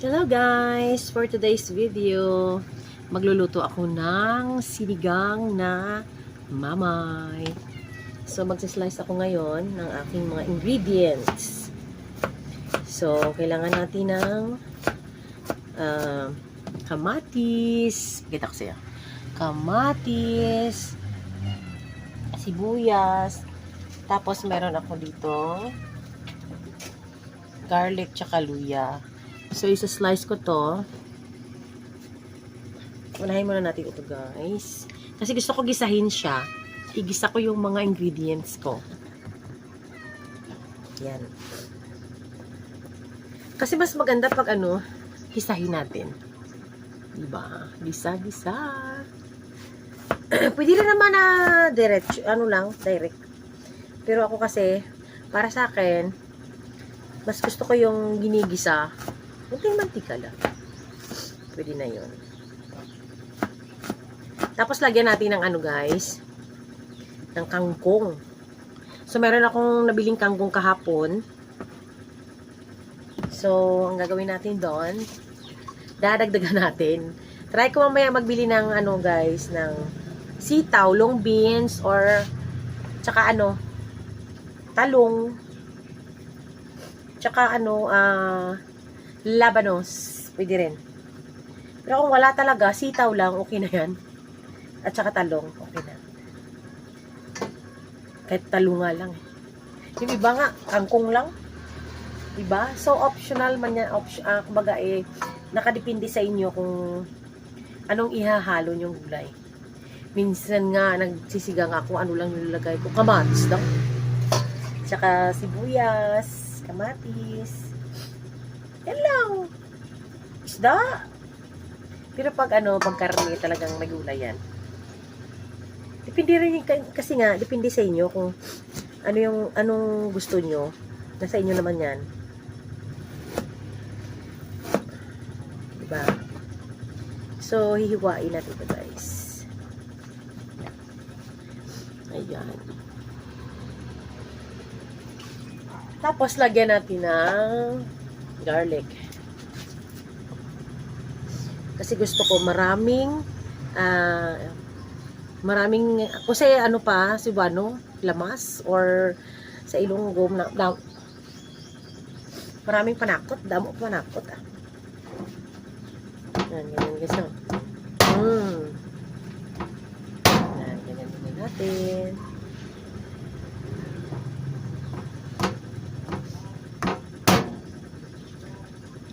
Hello guys! For today's video, magluluto ako ng sinigang na mamay. So, magsislice ako ngayon ng aking mga ingredients. So, kailangan natin ng ah, kamatis. Kita ko siya. Kamatis, sibuyas, tapos meron ako dito garlic tsaka luya. So, isa-slice ko to. Unahin muna natin ito, guys. Kasi gusto ko gisahin siya. Igisa ko yung mga ingredients ko. Yan. Kasi mas maganda pag ano, gisahin natin. Diba? Gisa-gisa. Pwede rin naman na direct, ano lang, direct. Pero ako kasi, para sa akin, mas gusto ko yung ginigisa. Kunting mantika lang. Pwede na yun. Tapos lagyan natin ng ano guys, ng kangkong. So meron akong nabiling kangkong kahapon. So, ang gagawin natin doon, dadagdagan natin. Try ko mamaya magbili ng ano guys, ng sitaw, long beans, or tsaka ano, talong, Tsaka ano, ah, labanos. Pwede rin. Pero kung wala talaga, sitaw lang, okay na yan. At tsaka talong, okay na. Kahit talunga lang eh. Yung iba nga, kangkong lang. Diba? So, optional man yan. Option, ah, kumbaga eh, nakadepende sa inyo kung anong ihahalo yung gulay. Minsan nga, nagsisigang ako, ano lang nilalagay ko. Kamatis lang. Tsaka sibuyas, kamatis. Yan lang. Isda. Pero pag ano, pag karne talagang may gulay yan. Depende rin kasi nga, depende sa inyo kung ano yung, anong gusto nyo. Nasa inyo naman yan. Diba? So, hihiwain natin ito guys. Ayan. Tapos, lagyan natin ng garlic. Kasi gusto ko maraming ah, maraming kasi ano pa, Cebuano, lamas or sa Ilonggo na, na maraming panakot, damo panakot ah. Yan, ganyan guys. oh. Hmm. Yan, ganyan, ganyan natin.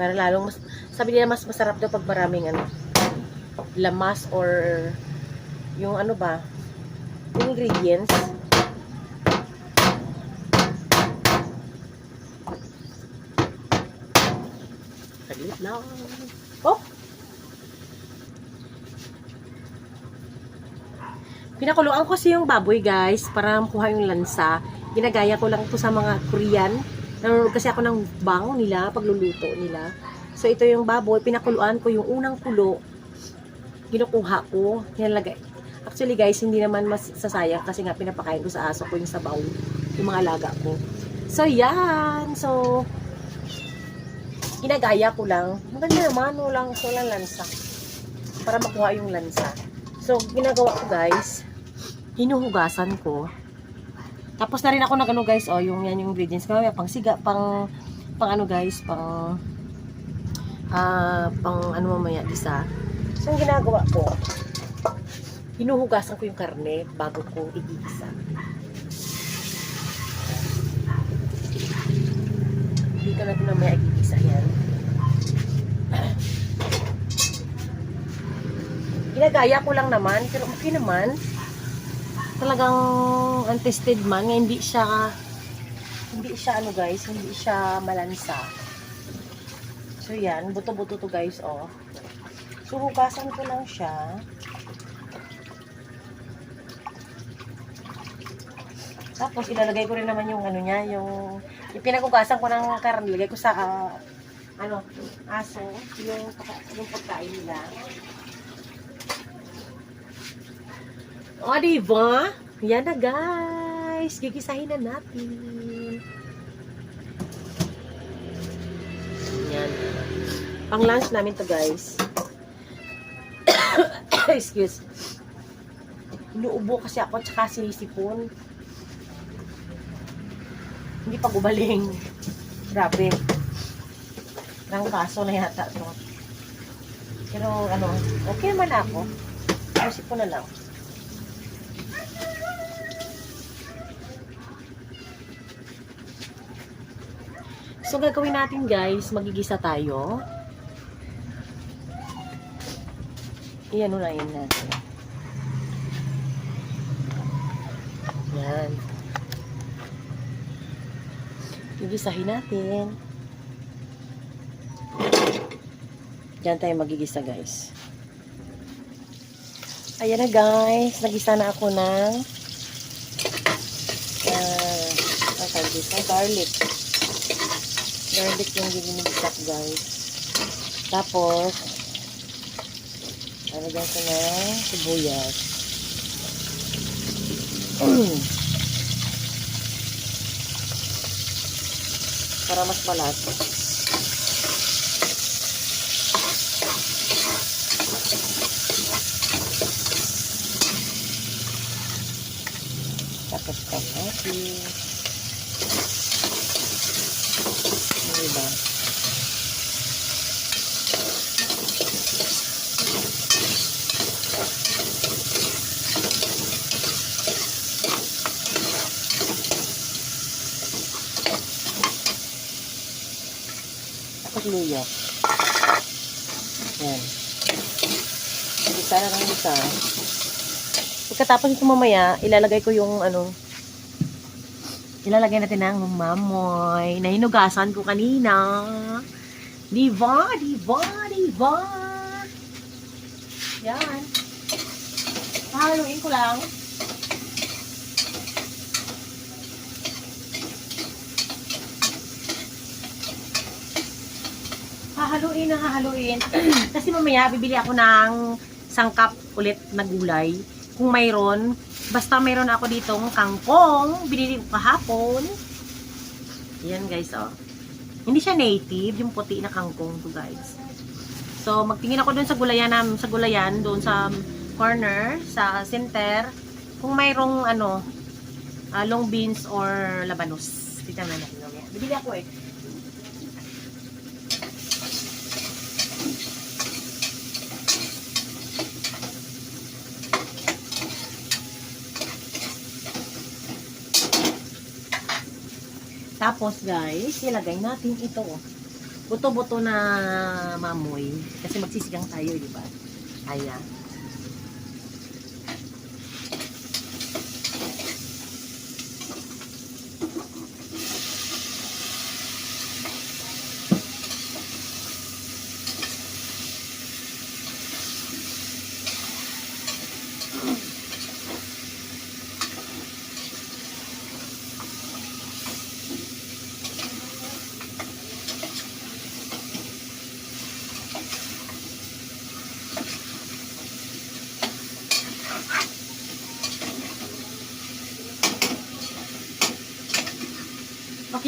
Para lalong mas, sabi nila mas masarap daw pag maraming ano, lamas or yung ano ba, ingredients. Saglit lang. Oh! Pinakuluan ko kasi yung baboy guys para makuha yung lansa. Ginagaya ko lang to sa mga Korean. Nanonood kasi ako ng bang nila, pagluluto nila. So, ito yung baboy. Pinakuluan ko yung unang kulo. Ginukuha ko. Nilalagay. Actually, guys, hindi naman mas sasayang kasi nga pinapakain ko sa aso ko yung sabaw. Yung mga alaga ko. So, yan. So, ginagaya ko lang. Maganda naman, walang so lang lansa. Para makuha yung lansa. So, ginagawa ko, guys, hinuhugasan ko. Tapos na rin ako nag ano guys, oh, yung yan yung ingredients ko, pang siga, pang pang ano guys, pang ah, pang ano mamaya isa. So, yung ginagawa ko, hinuhugasan ko yung karne bago ko igigisa. Dito natin mamaya igigisa yan. Ginagaya ko lang naman, pero okay naman talagang untested man nga hindi siya hindi siya ano guys hindi siya malansa. So yan buto-buto to guys oh. So hugasan ko lang siya. Tapos ilalagay ko rin naman yung ano niya yung, yung pinagugasan ko ng karne ilagay ko sa ah, ano aso yung, yung pagkain nila O, diba? Yan na, guys. Gigisahin na natin. Yan. Pang lunch namin to guys. Excuse. Inuubo kasi ako tsaka sinisipon. Hindi pa gumaling. Grabe. Nang kaso na yata to. Pero ano, okay naman ako. Pero sipon na lang. So, gagawin natin guys, magigisa tayo. Iyan na yun natin. Yan. Gigisahin natin. Diyan tayo magigisa guys. Ayan na guys. Nagisa na ako ng uh, tawag dito? garlic. Garlic yung ginigisa guys. Tapos, Lalagyan ko ng sibuyas. Para mas malasa. Tapos kapati. Ano ba? Tapos luya. Yan. Isa na lang isa. Pagkatapos ito mamaya, ilalagay ko yung ano, ilalagay natin ng mamoy na hinugasan ko kanina. Diba? Diba? Diba? Yan. Haluin ko lang. hahaluin na hahaluin. Kasi mamaya, bibili ako ng sangkap ulit na gulay. Kung mayroon, basta mayroon ako ditong kangkong, binili ko kahapon. Yan guys, oh. Hindi siya native, yung puti na kangkong to guys. So, magtingin ako doon sa gulayan, sa gulayan, doon sa corner, sa center, kung mayroong ano, ah, long beans or labanos. Tignan na natin. Bibili ako eh. Tapos guys, ilagay natin ito. oh. Buto-buto na mamoy. Kasi magsisigang tayo, di ba? Ayan.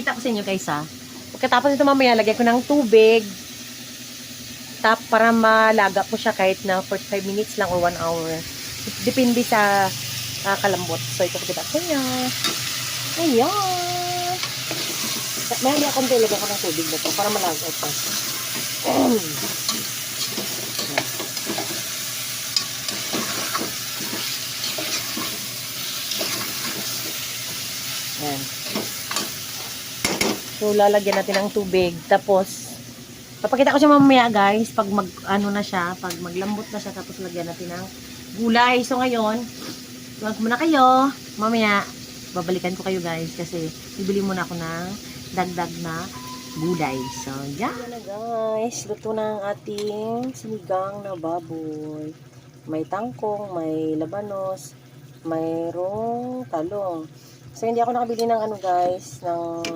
Pakita ko sa inyo guys ha. Pagkatapos ito mamaya, lagay ko ng tubig. Tap para malaga po siya kahit na 45 minutes lang or 1 hour. Depende sa ah, kalambot. So ito pakita ko sa inyo. Ayan. May hindi akong lagyan ko ng tubig na to para malaga ito. Lalagyan natin ng tubig. Tapos, papakita ko siya mamaya guys, pag mag, ano na siya, pag maglambot na siya, tapos lagyan natin ng gulay. So, ngayon, wag muna kayo. Mamaya, babalikan ko kayo guys, kasi bibili muna ako ng dagdag na gulay. So, yan. na guys, luto na ang ating sinigang na baboy. May tangkong, may labanos, mayroong talong. So, hindi ako nakabili ng ano guys, ng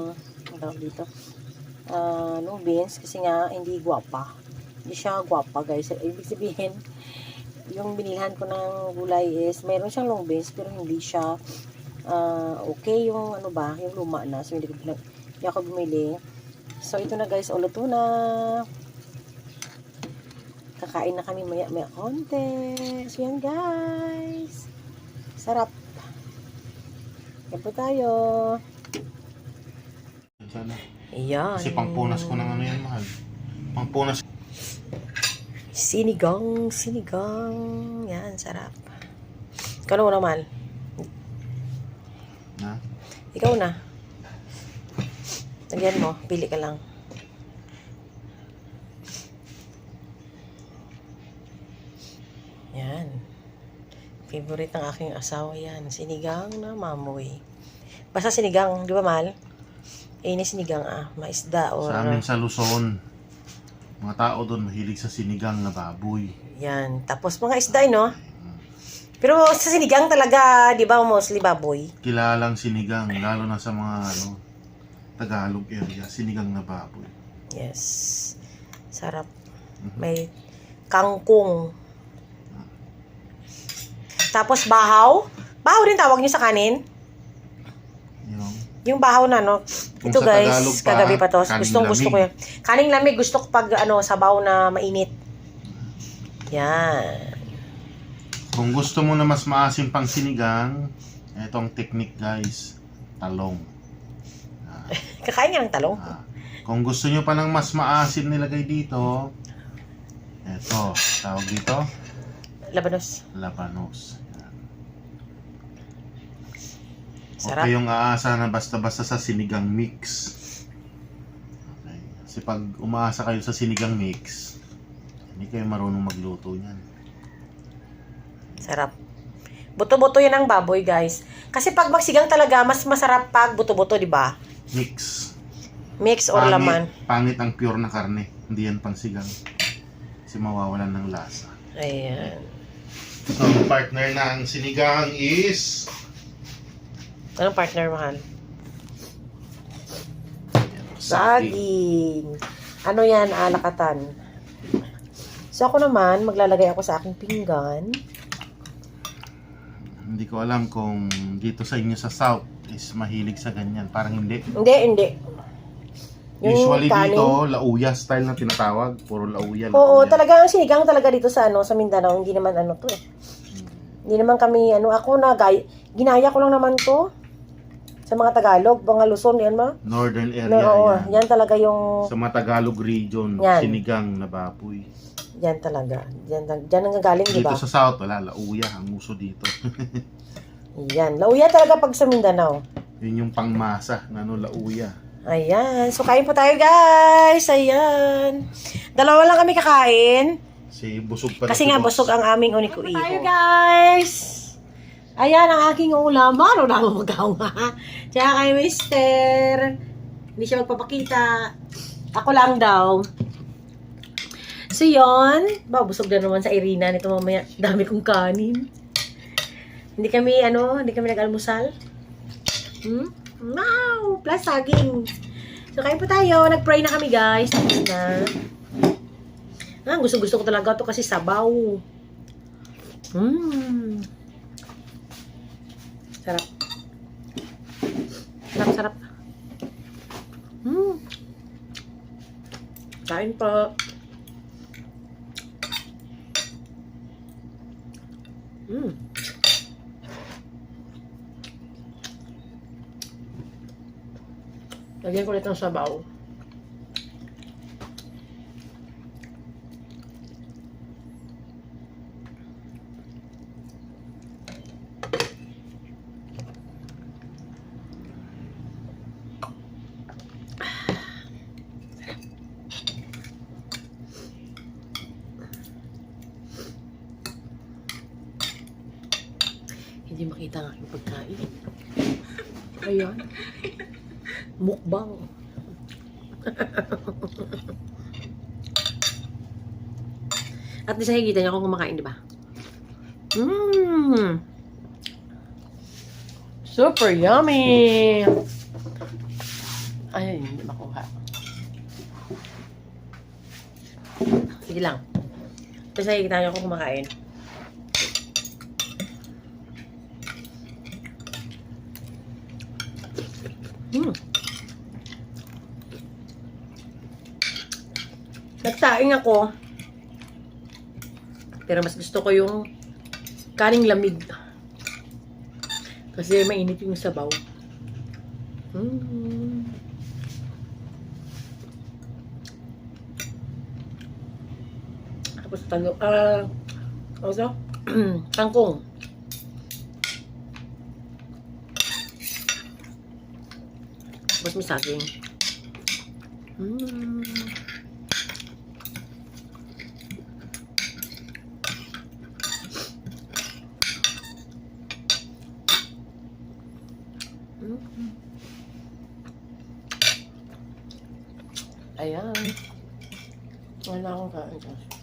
ang tawag dito long beans kasi nga hindi gwapa hindi siya gwapa guys ibig sabihin yung binilhan ko ng gulay is mayroon siyang long beans pero hindi siya ah, okay yung ano ba yung luma na so hindi, ko, hindi ako bumili so ito na guys o luto na Kakain na kami maya-maya konti. So yan guys. Sarap. Yan po tayo. Sana. Ayan. Kasi pangpunas ko ng ano yan, mahal. Pangpunas. Sinigang, sinigang. Yan, sarap. Ikaw na mahal. Na? Ikaw na. Lagyan mo. Pili ka lang. Yan. Favorite ng aking asawa yan. Sinigang na mamoy. Basta sinigang, di ba, mahal? Eh, ini sinigang ah. Maisda or... Sa amin sa Luzon, mga tao doon mahilig sa sinigang na baboy. Yan. Tapos mga isda, eh, no? Pero sa sinigang talaga, di ba, mostly baboy? Kilalang sinigang, lalo na sa mga ano, Tagalog area, sinigang na baboy. Yes. Sarap. Mhm. May kangkong. Tapos bahaw. Bahaw din tawag niyo sa kanin. Yung, bahaw na, no? Kung Ito guys, Tagalog pa, kagabi pa to. Gustong gusto ko yan. Kaning lamig, gusto ko pag ano, sabaw na mainit. Yan. kung gusto mo na mas maasim pang sinigang, etong technique guys, talong. Kakain nga ng talong. Ah, kung gusto nyo pa ng mas maasim nilagay dito, eto, tawag dito, Labanos. labanos. Yan. Huwag Sarap. kayong aasa na basta-basta sa sinigang mix. Okay. Kasi pag umaasa kayo sa sinigang mix, hindi kayo marunong magluto niyan. Sarap. Buto-buto yan ang baboy, guys. Kasi pag magsigang talaga, mas masarap pag buto-buto, di ba? Mix. Mix or laman. Pangit ang pure na karne. Hindi yan pang sigang. Kasi mawawalan ng lasa. Ayan. So, ang partner ng sinigang is Anong partner, mahal? saging. Saging. Ano yan, alakatan. So ako naman, maglalagay ako sa aking pinggan. Hindi ko alam kung dito sa inyo sa South is mahilig sa ganyan. Parang hindi. Hindi, hindi. Usually kanin- dito, lauya style na tinatawag. Puro lauya, Oo, lauya. talaga ang sinigang talaga dito sa ano sa Mindanao, hindi naman ano to eh. Hindi naman kami ano ako na gay, ginaya ko lang naman to sa mga Tagalog, mga Luzon yan ma. Northern area No, oo, yan. yan talaga yung Sa Matagalog region, Yan. sinigang na baboy. yan talaga. Yan diyan ang gagaling, di Dito ba? sa South, wala, lauya ang uso dito. Yan. Lauya talaga pag sa Mindanao. Yun yung pangmasa na ano, lauya. Ayan. So, kain po tayo, guys. Ayan. Dalawa lang kami kakain. Si busog pa Kasi si nga, busog ang aming uniko-iko. tayo, guys. Ayan ang aking ulam. Ano na ako magawa? Tsaka kay mister. Hindi siya magpapakita. Ako lang daw. So, yun. Ba, busog na naman sa Irina nito mamaya. Dami kong kanin. Hindi kami, ano, hindi kami nag-almusal. Hmm? Wow! Plus saging. So, kain po tayo. Nag-pray na kami, guys. Tapos na. Ah, gusto-gusto ko talaga to kasi sabaw. Mmm. Sarap. Sarap, sarap. Mmm. Kain pa. Mmm. Lagyan ko ulit ng sabaw. Hindi makita ang aking pagkain. Ayan. Mukbang. At least nakikita niyo kung kumakain, di ba? Mmm. Super yummy. Ay, hindi makuha. Sige lang. Tapos nakikita niyo kung kumakain. Hmm. Nagsaing ako. Pero mas gusto ko yung kaning lamig. Kasi mainit yung sabaw. Mm. Tapos tango, ah, ano to? Kangkong. Tapos may saging. Mm. Ayan. Wala akong kain. Diyos.